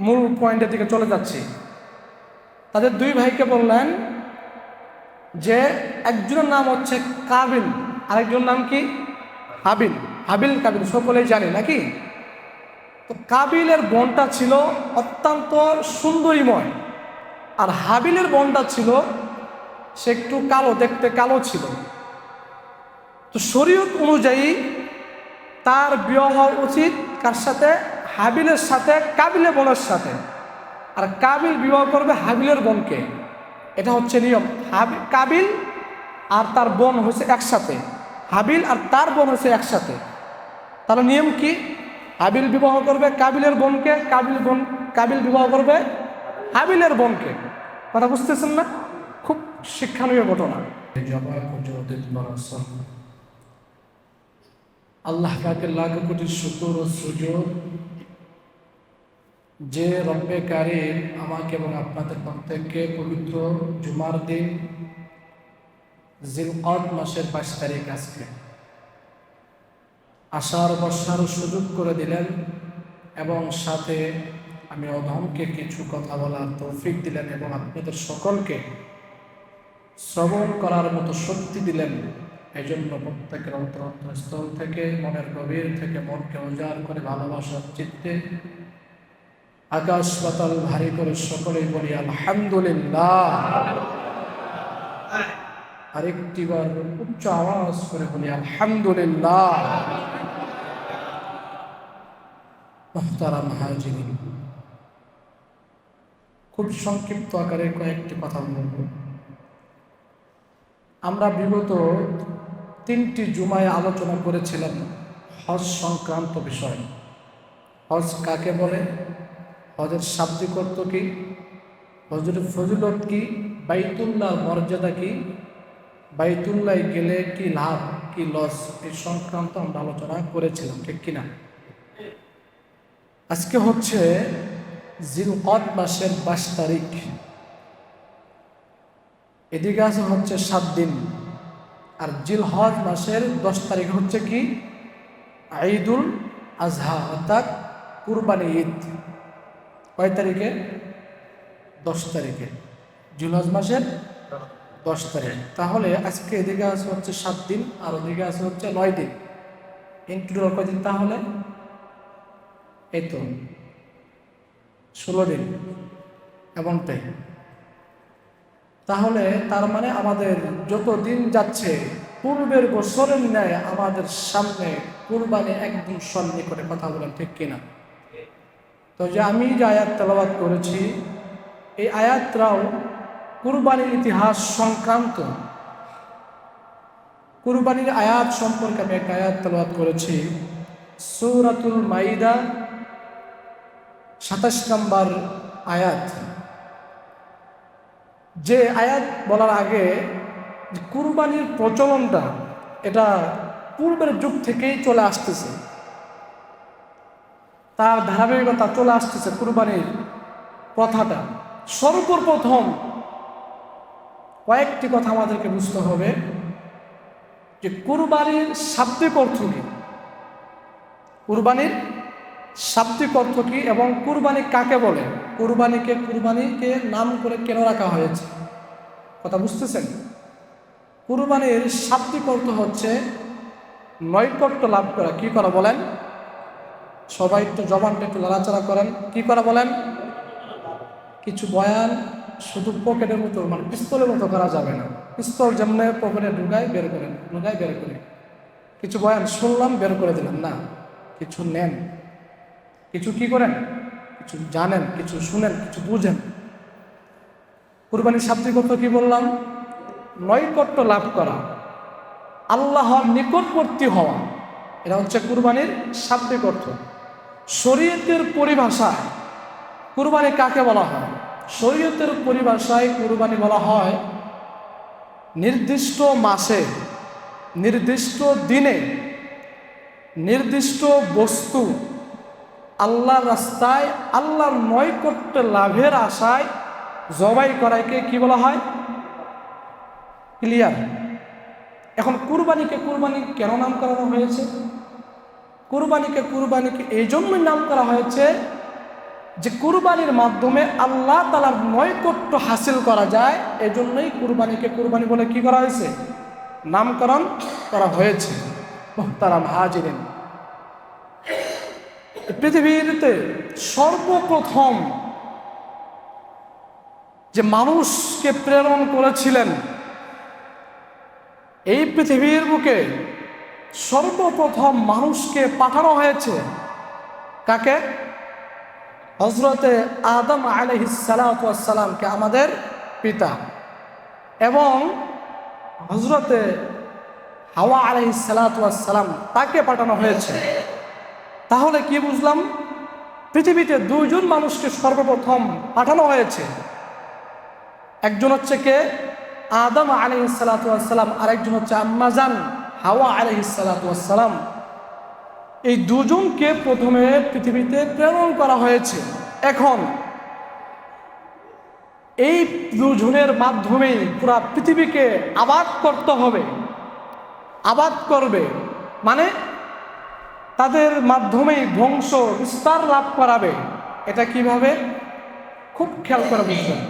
মূল পয়েন্টের দিকে চলে যাচ্ছি। তাদের দুই ভাইকে বললেন যে, একজনের নাম হচ্ছে কাবিল, আরেকজনের নাম কি? হাবিল। হাবিল, কাবিল, সকলেই জানি, নাকি? তো কাবিলের বনটা ছিল অত্যন্ত সুন্দরীময়, আর হাবিলের বনটা ছিল সে একটু কালো, দেখতে কালো ছিল। তো শরীয়ত অনুযায়ী তার বিবাহ হওয়া উচিত কার সাথে? হাবিলের সাথে, কাবিলের বোনের সাথে। আর কাবিল বিবাহ করবে হাবিলের বোনকে। এটা হচ্ছে নিয়ম। হাবি, কাবিল আর তার বোন হচ্ছে একসাথে। হাবিল আর তার বোন হচ্ছে একসাথে। তাহলে নিয়ম কি? হাবিল বিবাহ করবে কাবিলের বোনকে, কাবিল বোন, কাবিল বিবাহ করবে হাবিলের বোনকে। কথা বুঝতেছেন না? খুব শিক্ষণীয় ঘটনা। আল্লাহ পাকে লাখ কোটি শুকুর সুযোগ যে রব্বে কারিম আমাকে এবং আপনাদের প্রত্যেককে পবিত্র জুমার দিন জিলকদ মাসের বাইশ তারিখ আজকে আসার বসার সুযোগ করে দিলেন এবং সাথে আমি অধমকে কিছু কথা বলার তৌফিক দিলেন এবং আপনাদের সকলকে শ্রবণ করার মতো শক্তি দিলেন। এই জন্য প্রত্যেকের অন্তরস্থল থেকে, মনের গভীর থেকে মনকে উজাড় করে ভালোবাসার চিত্তে আকাশ পাতাল ভারী করে সকলেই বলি, আলহামদুলিল্লাহ। আরেকটিবার উচ্চ আওয়াজ করে বলি, আলহামদুলিল্লাহ। মোহতারাম হাজিরি খুব সংক্ষিপ্ত আকারে কয়েকটি কথা বলব। আমরা বিগত তিনটি জুমায় আলোচনা করেছিলাম হজ সংক্রান্ত বিষয়। হজ কাকে বলে? হজের শাব্দিক অর্থ কি? হজের ফজিলত কি? বাইতুল্লাহ মর্যাদা কি? বাইতুল্লায় গেলে কি লাভ, কি লস? এই সংক্রান্ত আমরা আলোচনা করেছিলাম, ঠিক কিনা? আজকে হচ্ছে জিলকদ মাসের বাইশ তারিখ। এদিকে আছে হচ্ছে সাত দিন। আর জিলহজ মাসের দশ তারিখ হচ্ছে কি? ঈদুল আজহা, অর্থাৎ কুরবানি ঈদ। কয় তারিখে? দশ তারিখে। জিলহজ মাসের দশ তারিখ। তাহলে আজকে এদিকে আছে হচ্ছে সাত দিন, আর ওদিকে আছে হচ্ছে নয় দিন। ইন্টুডোর কয়দিন তাহলে? এই তো, ষোলো দিন। এমনটাই। তাহলে তার মানে আমাদের যত দিন যাচ্ছে, পূর্বের বছরের ন্যায় আমাদের সামনে কুরবানি একদম সন্নি করে কথা বলেন, ঠিক কিনা? তো যে আমি যে আয়াত তেলাবাদ করেছি, এই আয়াতরাও কুরবানির ইতিহাস সংক্রান্ত। কুরবানির আয়াত সম্পর্কে আমি একটা আয়াত তেলাবাদ করেছি, সৌরাতুল মাইদা, সাতাশ নম্বর আয়াত। যে আয়াত বলার আগে কুরবানির প্রচলনটা, এটা পূর্বের যুগ থেকেই চলে আসতেছে। তার ধারাবাহিকতা চলে আসতেছে কুরবানির প্রথাটা। সর্বপ্রথম কয়েকটি কথা আমাদেরকে বুঝতে হবে যে কুরবানির শাব্দিক অর্থ কী? কুরবানির শাব্দিক অর্থ কী এবং কুরবানি কাকে বলে? কুরবানিকে কুরবানিকে নাম করে কেন রাখা হয়েছে? কথা বুঝতেছেন? কুরবানির শাব্দিক অর্থ হচ্ছে নৈকট্য লাভ করা। কি করা বলেন? সবাই একটু জবানটা একটু লাড়াচাড়া করেন। কি করা বলেন? কিছু বয়ান, শুধু পকেটের মতো মানে পিস্তলের মতো করা যাবে না। পিস্তল যেমন পকেটে ঢুকায়, বের করেন ঢুকায়, বের করে কিছু বয়ান শুনলাম, বের করে দিলাম। না, কিছু নেন। কিছু কি করেন? কিছু জানেন, কিছু শুনেন, কিছু বুঝেন। কুরবানির শাব্দিক অর্থ কি বললাম? নৈকট্য লাভ করা, আল্লাহর নিকটবর্তী হওয়া। এটা হচ্ছে কুরবানির শাব্দিক অর্থ শরীয়তের পরিভাষায় কুরবানি কাকে বলা হয়? শরীয়তের পরিভাষায় কুরবানি বলা হয় নির্দিষ্ট মাসে, নির্দিষ্ট দিনে, নির্দিষ্ট বস্তু আল্লাহর রাস্তায়, আল্লাহর নৈকট্য লাভের আশায় জবাই করাইকে কি বলা হয়? ক্লিয়ার। এখন কুরবানিকে কুরবানি কেন নাম করানো হয়েছে? কুরবানিকে কুরবানিকে, এই জন্যই নাম করা হয়েছে যে কুরবানির মাধ্যমে আল্লাহ তালার নৈকট্য হাসিল করা যায়। এজন্যই কুরবানিকে কুরবানি বলে কি করা হয়েছে? নামকরণ করা হয়েছে। তারা হাজিরেন। পৃথিবীতে সর্বপ্রথম যে মানুষকে প্রেরণ করেছিলেন, এই পৃথিবীর বুকে সর্বপ্রথম মানুষকে পাঠানো হয়েছে। কাকে? হজরতে আদম আলহিসালামকে আমাদের পিতা। এবং হজরতে হাওয়া আলহিসালাম তাকে পাঠানো হয়েছে। তাহলে কি বুঝলাম? পৃথিবীতে দুইজন মানুষকে সর্বপ্রথম পাঠানো হয়েছে। একজন হচ্ছে কে? আদম আলি সালাতাম আরেকজন হচ্ছে আম্মাজান। হাওয়া আলি সালাতাম এই দুজনকে প্রথমে পৃথিবীতে প্রেরণ করা হয়েছে। এখন এই দুজনের মাধ্যমেই পুরা পৃথিবীকে আবাদ করতে হবে। আবাদ করবে মানে তাদের মাধ্যমেই ধ্বংস বিস্তার লাভ করাবে। এটা কীভাবে? খুব খেয়াল করে বুঝবেন।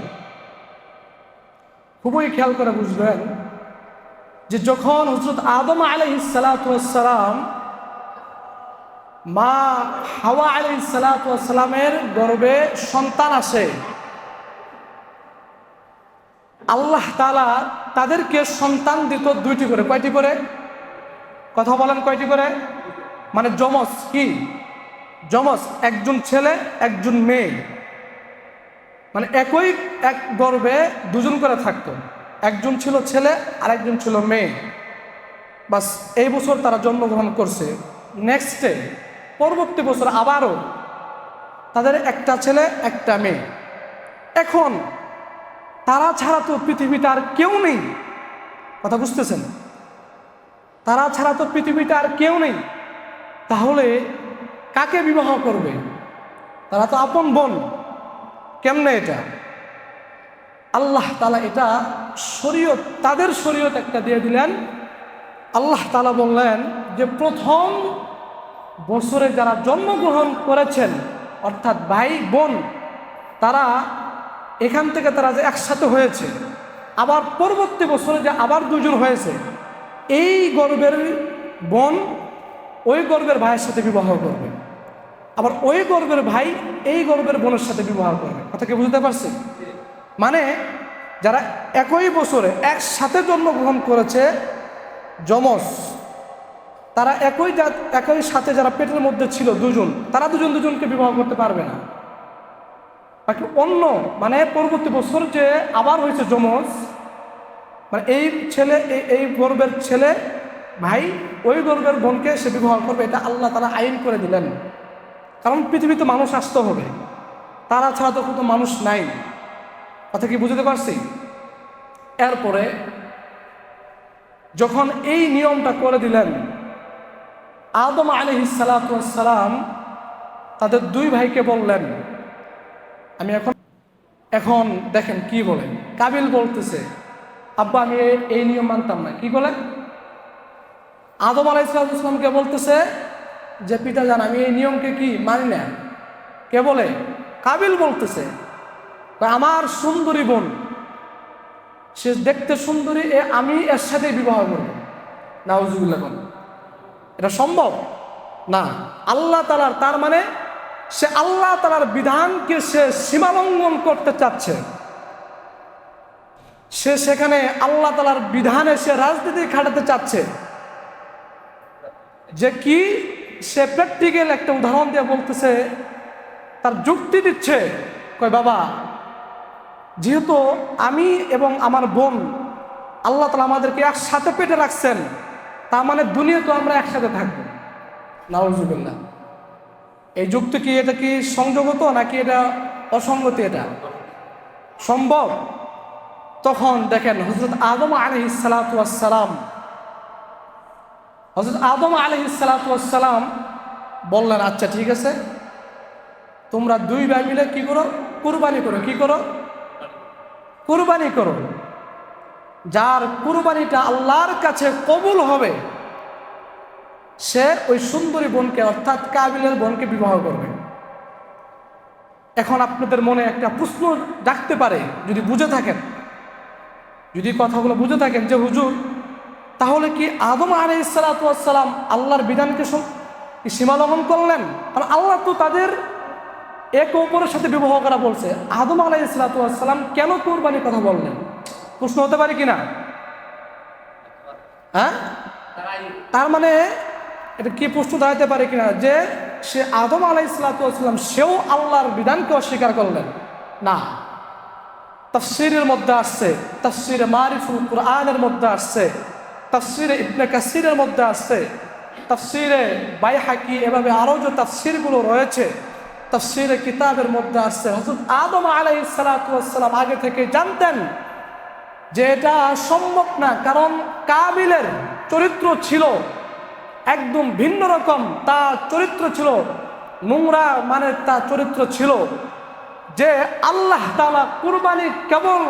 খুবই খেয়াল করে বুঝবেন যে যখন হজরত আদম আলহিসালাম মা হাওয়া আলহিসালামের গর্বে সন্তান আসে, আল্লাহ তালা তাদেরকে সন্তান দিত দুইটি করে। কয়টি করে? কথা বলেন কয়টি করে? মানে যমস কি? যমস একজন ছেলে, একজন মেয়ে। মানে একই এক গর্বে দুজন করে থাকতো। একজন ছিল ছেলে আর একজন ছিল মেয়ে। বাস, এই বছর তারা জন্মগ্রহণ করছে। নেক্সটে পরবর্তী বছর আবারও তাদের একটা ছেলে, একটা মেয়ে। এখন তারা ছাড়া তো পৃথিবীতে আর কেউ নেই। কথা বুঝতেছেন? তারা ছাড়া তো পৃথিবীতে আর কেউ নেই। তাহলে কাকে বিবাহ করবে? তারা তো আপন বোন। কেমনে এটা? আল্লাহ তালা এটা শরীয়ত, তাদের শরীয়ত একটা দিয়ে দিলেন। আল্লাহ তালা বললেন যে প্রথম বছরে যারা জন্মগ্রহণ করেছেন, অর্থাৎ ভাই, বোন, তারা এখান থেকে তারা যে একসাথে হয়েছে, আবার পরবর্তী বছরে যে আবার দুজন হয়েছে, এই গর্বের বোন ওই গর্বের ভাইয়ের সাথে বিবাহ করবে। আবার ওই গর্বের ভাই এই গর্বের বোনের সাথে বিবাহ করবে। কথা কি বুঝতে পারছি মানে যারা একই বছরে একসাথে জন্মগ্রহণ করেছে যমস তারা একই জাত, একই সাথে যারা পেটের মধ্যে ছিল দুজন, তারা দুজন দুজনকে বিবাহ করতে পারবে না। বাকি অন্য মানে পরবর্তী বছর যে আবার হয়েছে যমজ মানে এই ছেলে, এই গর্বের ছেলে ভাই, ওই গর্বের বোনকে সে বিবাহ করবে, এটা আল্লাহ তারা আইন করে দিলেন। কারণ পৃথিবীতে মানুষ আসতে হবে। তারা ছাড়া তো কোনো মানুষ নাই। কথা কি বুঝতে পারছি? এরপরে যখন এই নিয়মটা করে দিলেন, আদম সালাম তাদের দুই ভাইকে বললেন, আমি এখন এখন দেখেন কি বলেন কাবিল বলতেছে, আব্বা, আমি এই নিয়ম মানতাম না। কি বলেন আদম আলাইসালামকে বলতেছে যে, পিতা জান, আমি এই নিয়মকে কি মানি না? কে বলে? কাবিল বলতেছে আমার সুন্দরী বোন, সে দেখতে সুন্দরী, এ আমি এর সাথে বিবাহ করব। নাউজুবিল্লাহ বল এটা সম্ভব? না। আল্লাহ তালার তার মানে সে আল্লাহ তালার বিধানকে সে সীমালঙ্ঘন করতে চাচ্ছে। সে সেখানে আল্লাহ তালার বিধানে সে রাজনীতি খাটাতে চাচ্ছে। যে কি? সে প্র্যাকটিক্যাল একটা উদাহরণ দিয়ে বলতেছে, তার যুক্তি দিচ্ছে, কয়, বাবা যেহেতু আমি এবং আমার বোন, আল্লাহ তালা আমাদেরকে একসাথে পেটে রাখছেন, তার মানে দুনিয়া তো আমরা একসাথে থাকব। নাউজুবিল্লা এই যুক্তি কি, এটা কি সংযোগত নাকি এটা অসঙ্গতি এটা? সম্ভব? তখন দেখেন হজরত আদম আলহ সালাতাম হজরত আদম আলহ সালাতাম বললেন আচ্ছা ঠিক আছে। তোমরা দুই ভাই মিলে কি করো? কুরবানি করো। কি করো? কুরবানি করো যার কুরবানিটা আল্লাহর কাছে কবুল হবে, সে ওই সুন্দরী বোনকে, অর্থাৎ কাবিলের বোনকে বিবাহ করবে। এখন আপনাদের মনে একটা প্রশ্ন ডাকতে পারে, যদি বুঝে থাকেন। যদি কথাগুলো বুঝে থাকেন যে, হুজুর, তাহলে কি আদম আলাই সালাতাম আল্লাহর বিধানকে সীমালঙ্ঘন করলেন? কারণ আল্লাহ তো তাদের এক অপরের সাথে বিবাহ করা বলছে। আদম আলাই সালাতাম কেন কোরবানির কথা বললেন? প্রশ্ন হতে পারে কিনা? হ্যাঁ? তার মানে এটা কি প্রশ্ন দাঁড়াতে পারে কিনা? যে সে আদম আলাই সালাতাম সেও আল্লাহর বিধানকে অস্বীকার করলেন। না। তফসিরের মধ্যে আসছে, তফসিরে মারিফুল কোরআনের মধ্যে আসছে, তফসিরে ইবনে কাসিরের মধ্যে আসছে, তফসিরে বাইহাকি এভাবে আরও যে তফসিরগুলো রয়েছে তফসিরে কিতাবের মধ্যে আসছে হজরত আদম আলাই সালাতাম আগে থেকে জানতেন যে এটা সম্ভব না, কারণ কাবিলের চরিত্র ছিল একদম ভিন্ন রকম, তার চরিত্র ছিল নোংরা মানে তার চরিত্র ছিল যে আল্লাহ তালা কুরবানি কেবল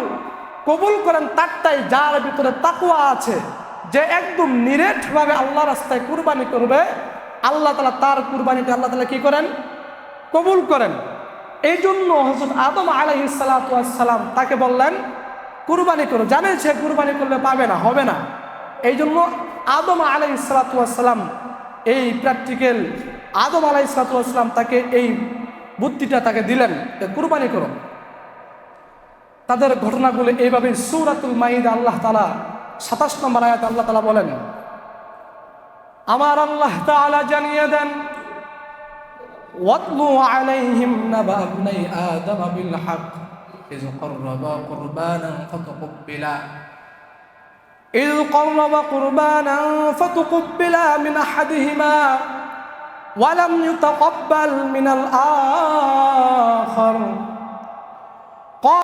কবুল করেন তারটাই, যার ভিতরে তাকুয়া আছে, যে একদম নিরেটভাবে আল্লাহ রাস্তায় কুরবানি করবে, আল্লাহ তালা তার কুরবানিটা আল্লাহ তালা কি করেন? কবুল করেন। এই জন্য হজরত আদম আলহি সালাম তাকে বললেন, কুরবানি করো। জানে সে কুরবানি করলে পাবে না, হবে না। এই জন্য আদম আলাই সালাতাম এই প্র্যাকটিক্যাল আদম আলাই সালাতাম তাকে এই বুদ্ধিটা তাকে দিলেন কুরবানি করো। তাদের ঘটনাগুলো এইভাবে সৌরাতুল মাইদ আল্লাহ তালা সাতাশ নম্বর আয়াত আল্লাহ তালা বলেন, আমার আল্লাহ তালা জানিয়ে দেন واتلو عليهم نبأ ابني آدم بالحق. إذ قربا قربانا فتقبلا. إذ قرب قربانا فتقبلا من أحدهما ولم يتقبل من الآخر.